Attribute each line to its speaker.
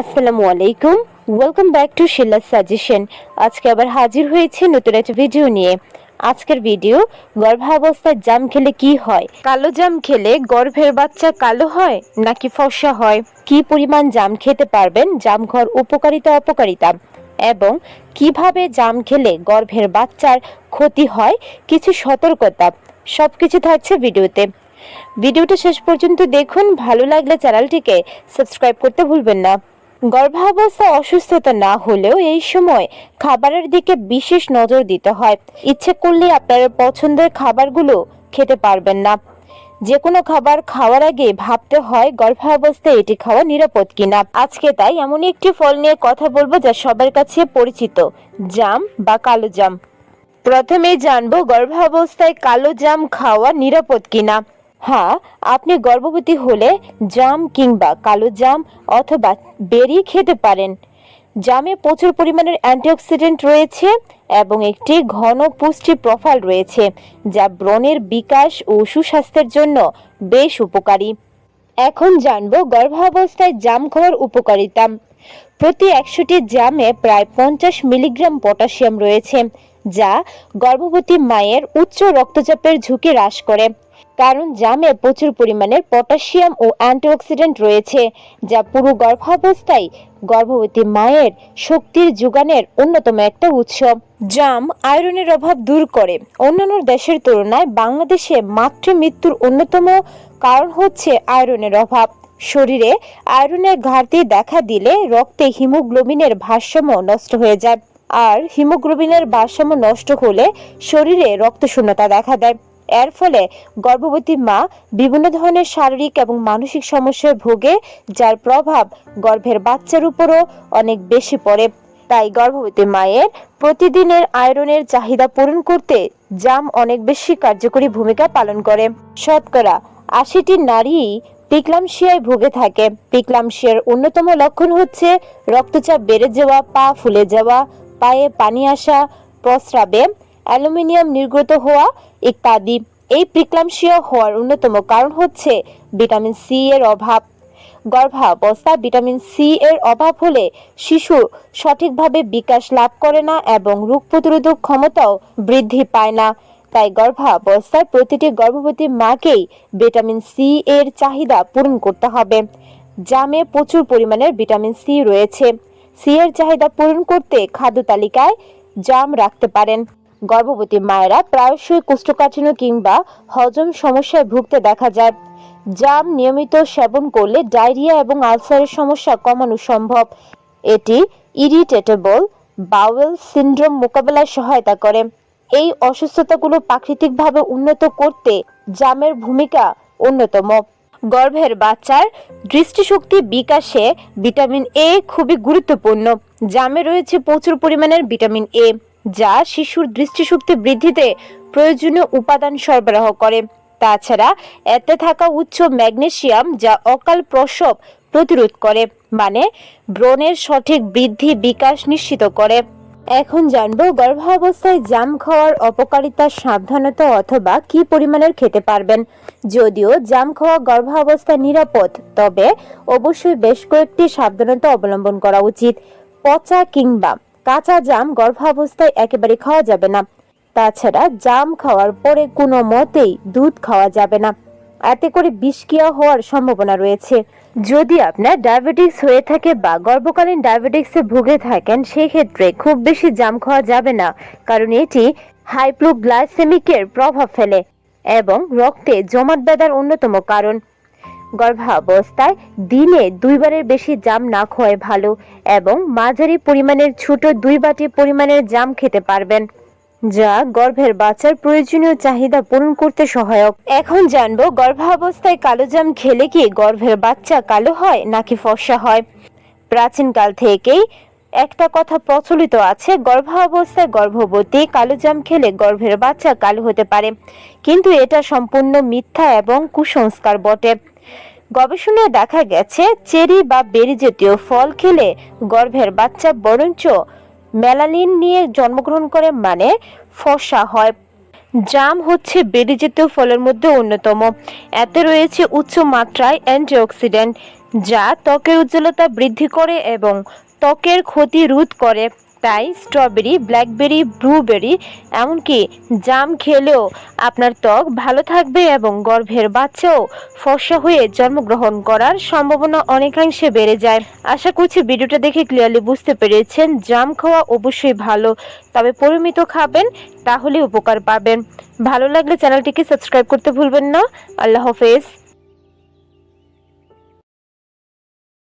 Speaker 1: আসসালামু আলাইকুম। Welcome back to শিল্লা সাজেশন আজকে আবার হাজির হয়েছে নতুন একটা ভিডিও নিয়ে। আজকের ভিডিও গর্ভাবস্থায় জাম খেলে কি হয়? কালো জাম খেলে গর্ভের বাচ্চা কালো হয় নাকি ফর্সা হয়? কি পরিমাণ জাম খেতে পারবেন? জাম খাওয়ার উপকারিতা, অপকারিতা। এবং কীভাবে জাম খেলে গর্ভের বাচ্চার ক্ষতি হয়? কিছু সতর্কতা। সবকিছু থাকছে ভিডিওতে ভিডিওটা শেষ পর্যন্ত দেখুন। ভালো লাগলে চ্যানেলটিকে সাবস্ক্রাইব করতে ভুলবেন না। গর্ভাবস্থা অসুস্থতা না হলেও এই সময় খাবারের দিকে বিশেষ নজর দিতে হয়। ইচ্ছে করলে আপনার পছন্দের খাবারগুলো খেতে পারবেন না। যে কোনো খাবার খাওয়ার আগে ভাবতে হয় গর্ভাবস্থায় এটি খাওয়া নিরাপদ কিনা। আজকে তাই এমন একটি ফল নিয়ে কথা বলব যা সবার কাছে পরিচিত, জাম বা কালো জাম। প্রথমে জানব গর্ভাবস্থায় কালো জাম খাওয়া নিরাপদ কিনা। হ্যাঁ আপনি গর্ভবতী হলে জাম কিংবা কালো জাম অথবা বেরি খেতে পারেন। জামে প্রচুর পরিমাণের অ্যান্টিঅক্সিডেন্ট রয়েছে এবং একটি ঘন পুষ্টি প্রোফাইল রয়েছে যা ব্রণের বিকাশ ও সুস্বাস্থ্যের জন্য বেশ উপকারী। এখন জানব গর্ভাবস্থায় জাম খাওয়ার উপকারিতা। প্রতি একশোটি জামে প্রায় পঞ্চাশ মিলিগ্রাম পটাশিয়াম রয়েছে। যা গর্ভবতী মায়ের উচ্চ রক্তচাপের ঝুঁকি হ্রাস করে। কারণ জামে প্রচুর পরিমাণের পটাশিয়াম ও অ্যান্টিঅক্সিডেন্ট রয়েছে, যা পুরো গর্ভাবস্থায় গর্ভবতী মায়ের শক্তির যোগানের অন্যতম একটা উৎস। জাম আয়রনের অভাব দূর করে। অন্যান্য দেশের তুলনায় বাংলাদেশে মাতৃ মৃত্যুর অন্যতম কারণ হচ্ছে আয়রনের অভাব। শরীরে আয়রনের ঘাটতি দেখা দিলে রক্তে হিমোগ্লোবিনের ভারসাম্য নষ্ট হয়ে যায়। আর হিমোগ্লোবিনের ভারসাম্য নষ্ট হলে শরীরে রক্ত রক্তশূন্যতা দেখা দেয়। এর ফলে গর্ভবতী মা বিভিন্ন ধরনের শারীরিক এবং মানসিক সমস্যায় ভোগে, যার প্রভাব গর্ভের বাচ্চার উপরও অনেক বেশি পড়ে। তাই গর্ভবতী মায়ের প্রতিদিনের আয়রনের চাহিদা পূরণ করতে জাম অনেক বেশি কার্যকরী ভূমিকা পালন করে। শতকরা আশিটি নারী পিকলামশিয়ায় ভুগে থাকে। পিকলামশিয়ার অন্যতম লক্ষণ হচ্ছে রক্তচাপ বেড়ে যাওয়া, পা ফুলে যাওয়া পায়ে পানি আসা প্রস্রাবে অ্যালুমিনিয়াম নির্গত হওয়া ইত্যাদি। এই প্রিক্লামশিয়া হওয়ার অন্যতম কারণ হচ্ছে ভিটামিন সি এর অভাব। গর্ভাবস্থায় ভিটামিন সি এর অভাব হলে শিশু সঠিকভাবে বিকাশ লাভ করে না এবং রোগ প্রতিরোধক ক্ষমতাও বৃদ্ধি পায় না। তাই গর্ভাবস্থায় প্রতিটি গর্ভবতী মাকেই ভিটামিন সি এর চাহিদা পূরণ করতে হবে। জামে প্রচুর পরিমাণের ভিটামিন সি রয়েছে। সি এর চাহিদা পূরণ করতে খাদ্য তালিকায় জাম রাখতে পারেন। গর্ভবতী মায়েরা প্রায়শই কোষ্ঠকাঠিন্য কিংবা হজম সমস্যায় ভুগতে দেখা যায়। জাম নিয়মিত সেবন করলে ডায়রিয়া এবং আলসারের সমস্যা কমানো সম্ভব। এটি ইরিটেটেবল বাউয়েল সিন্ড্রোম মোকাবেলায় সহায়তা করে। এই অসুস্থতাগুলো প্রাকৃতিকভাবে উন্নত করতে জামের ভূমিকা অন্যতম। গর্ভের বাচ্চার দৃষ্টিশক্তি বিকাশে ভিটামিন এ খুবই গুরুত্বপূর্ণ। জামে রয়েছে প্রচুর পরিমাণের ভিটামিন এ যা শিশুর দৃষ্টিশক্তি বৃদ্ধিতে প্রয়োজনীয় উপাদান সরবরাহ করে। তাছাড়া এতে থাকা উচ্চ ম্যাগনেসিয়াম, যা অকাল প্রসব প্রতিরোধ করে মানে ব্রণের সঠিক বৃদ্ধি বিকাশ নিশ্চিত করে। এখন জানব, গর্ভাবস্থায় জাম খাওয়ার অপকারিতা সাবধানতা অথবা কি পরিমাণের খেতে পারবেন। যদিও জাম খাওয়া গর্ভাবস্থায় নিরাপদ, তবে অবশ্যই বেশ কয়েকটি সাবধানতা অবলম্বন করা উচিত। পচা কিংবা কাঁচা জাম গর্ভাবস্থায় একেবারে খাওয়া যাবে না। তাছাড়া জাম খাওয়ার পরে কোনো মতেই দুধ খাওয়া যাবে না। এতে করে বিষক্রিয়া হওয়ার সম্ভাবনা রয়েছে। যদি আপনার ডায়াবেটিক্স হয়ে থাকে বা গর্ভকালীন ডায়াবেটিক্সে ভুগে থাকেন সেই ক্ষেত্রে খুব বেশি জাম খাওয়া যাবে না, কারণ এটি হাইপ্রোগ্লাইসেমিকের প্রভাব ফেলে এবং রক্তে জমাট বাঁধার অন্যতম কারণ। গর্ভাবস্থায় দিনে দুইবারের বেশি জাম না খাওয়াই ভালো এবং মাঝারি পরিমাণের ছোট দুই বাটি পরিমাণের জাম খেতে পারবেন। যা গর্ভের বাচ্চার প্রয়োজনীয় চাহিদা পূরণ করতে সহায়ক। এখন জানব গর্ভাবস্থায় কালো জাম খেলে কি গর্ভের বাচ্চা কালো হয় নাকি ফর্সা হয়? প্রাচীনকাল থেকেই একটা কথা প্রচলিত আছে, গর্ভাবস্থায় গর্ভবতী কালো জাম খেলে গর্ভের বাচ্চা কালো হতে পারে। কিন্তু এটা সম্পূর্ণ মিথ্যা এবং কুসংস্কার বটে। গবেষণায় দেখা গেছে, চেরি বা বেরি জাতীয় ফল খেলে গর্ভের বাচ্চা বরঞ্চ মেলানিন নিয়ে জন্মগ্রহণ করে মানে ফসা হয়। জাম হচ্ছে বেড়ে জাতীয় ফলের মধ্যে অন্যতম। এতে রয়েছে উচ্চ মাত্রায় অ্যান্টিঅক্সিডেন্ট, যা ত্বকের উজ্জ্বলতা বৃদ্ধি করে এবং ত্বকের ক্ষতি রোধ করে। তাই স্ট্রবেরি ব্ল্যাকবেরি ব্লুবেরি এমনকি জাম খেলেও আপনার ত্বক ভালো থাকবে এবং গর্ভের বাচ্চাও ফর্সা হয়ে জন্মগ্রহণ করার সম্ভাবনা অনেকাংশে বেড়ে যায়। আশা করছি ভিডিওটা দেখে ক্লিয়ারলি বুঝতে পেরেছেন, জাম খাওয়া অবশ্যই ভালো, তবে পরিমিত খাবেন তাহলে উপকার পাবেন। ভালো লাগলে চ্যানেলটিকে সাবস্ক্রাইব করতে ভুলবেন না। আল্লাহ হাফেজ।